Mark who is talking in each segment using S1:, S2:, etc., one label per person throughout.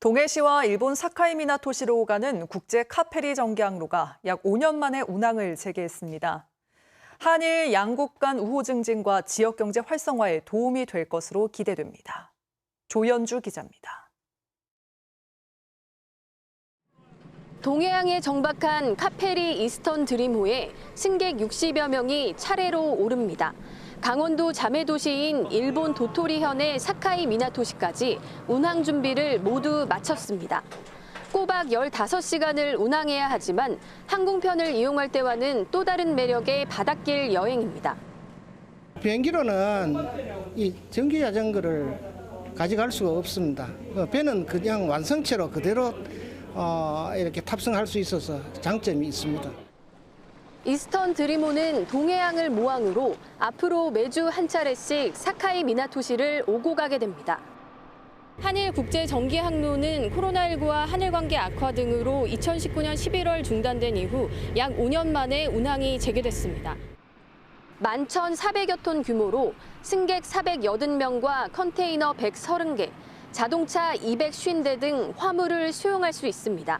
S1: 동해시와 일본 사카이 미나토시로 오가는 국제 카페리 정기항로가 약 5년 만에 운항을 재개했습니다. 한일 양국 간 우호 증진과 지역 경제 활성화에 도움이 될 것으로 기대됩니다. 조연주 기자입니다.
S2: 동해항에 정박한 카페리 이스턴 드림호에 승객 60여 명이 차례로 오릅니다. 강원도 자매도시인 일본 도토리현의 사카이 미나토시까지 운항 준비를 모두 마쳤습니다. 꼬박 15시간을 운항해야 하지만 항공편을 이용할 때와는 또 다른 매력의 바닷길 여행입니다.
S3: 비행기로는 이 전기 자전거를 가져갈 수가 없습니다. 어, 배는 그냥 완성체로 그대로 어, 이렇게 탑승할 수 있어서 장점이 있습니다.
S2: 이스턴 드리모는 동해항을 모항으로 앞으로 매주 한 차례씩 사카이 미나토시를 오고 가게 됩니다. 한일 국제 정기 항로는 코로나19와 하늘 관계 악화 등으로 2019년 11월 중단된 이후 약 5년 만에 운항이 재개됐습니다. 11,400여 톤 규모로 승객 480명과 컨테이너 130개, 자동차 250대 등 화물을 수용할 수 있습니다.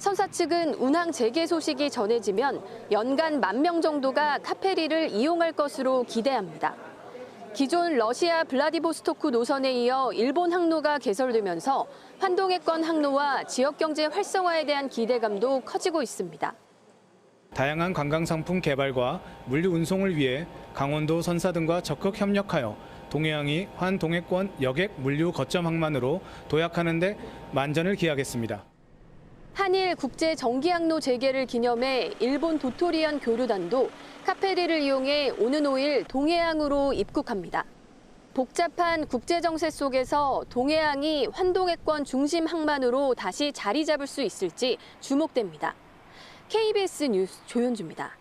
S2: 선사 측은 운항 재개 소식이 전해지면 연간 만 명 정도가 카페리를 이용할 것으로 기대합니다. 기존 러시아 블라디보스토크 노선에 이어 일본 항로가 개설되면서 환동해권 항로와 지역 경제 활성화에 대한 기대감도 커지고 있습니다.
S4: 다양한 관광 상품 개발과 물류 운송을 위해 강원도 선사 등과 적극 협력하여 동해항이 환동해권 여객 물류 거점 항만으로 도약하는 데 만전을 기하겠습니다.
S2: 한일 국제 정기항로 재개를 기념해 일본 도토리현 교류단도 카페리를 이용해 오는 5일 동해항으로 입국합니다. 복잡한 국제 정세 속에서 동해항이 환동해권 중심 항만으로 다시 자리 잡을 수 있을지 주목됩니다. KBS 뉴스 조현주입니다.